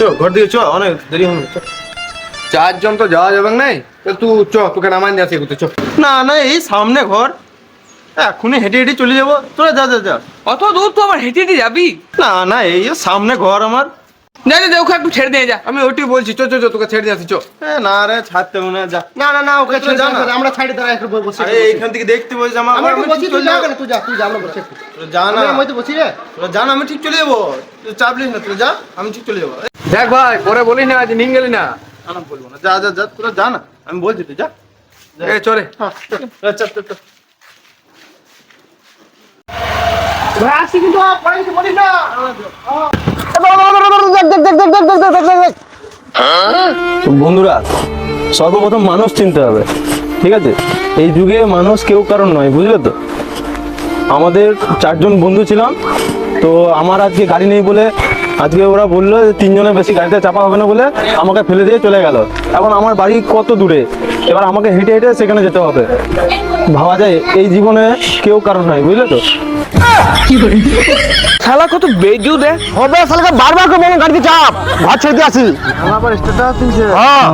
চ ঘর দিকে চ অনেক দেরি চ। চারজন তো যাওয়া যাবে নাই? তো তুই চ তোকে নামান যাচ্ছে ঘুরতে চ। না না এই সামনে ঘর। এখনই হেঁটে হেঁটে চলে যাব। তোরা যা যা যা। অত দূর তো আমার হেঁটে হেঁটে যাবি? না না এই সামনে ঘর আমার। যা যা ওকে একটু ছেড়ে দিয়ে যা। আমি ওটি বলছি চ চ চ তোকে ছেড়ে যাচ্ছি চ। এ, না রে ছাড়তে মনে যা। না না না ওকে তুই যা না। আমরা সাইডে দাঁড়াই একটু বসে আরে এইখান থেকে দেখতে বলছি আমার আমি একটু বসি তুই চলে যা। তুই যা তুই যা আমরা বসে যা না। আমরা মধ্যে বসি রে। যা না আমি ঠিক চলে যাব। তুই চাপ না তুই যা আমি ঠিক চলে যাব। দেখ ভাই পরে বলিস না আজ নিয়ে গেলি না। বলব না। যা যা যা তোরা যা না আমি বলছি তুই যা। এ চলে চল, চল চল চল। ভাই আসি কিন্তু পরে কিছু বলিস না। তো বন্ধুরা সর্বপ্রথম মানুষ চিনতে হবে ঠিক আছে? এই যুগে মানুষ কেউ কারণ নয় বুঝলে তো? আমাদের চারজন বন্ধু ছিলাম তো আমার আজকে গাড়ি নেই বলে আজকে ওরা বলল যে তিনজনের বেশি গাড়িতে চাপা হবে না বলে আমাকে ফেলে দিয়ে চলে গেল। এখন আমার বাড়ি কত দূরে? এবার আমাকে হেঁটে হেঁটে সেখানে যেতে হবে। ভাবা যায় এই জীবনে কেউ কারণ নাই বুঝলে তো? শালা কত বেজু রে হবে শালাকে বারবার করে বলো গাড়িতে চাপ। ভাত ছেড়ে আসি আমার আবার হ্যাঁ।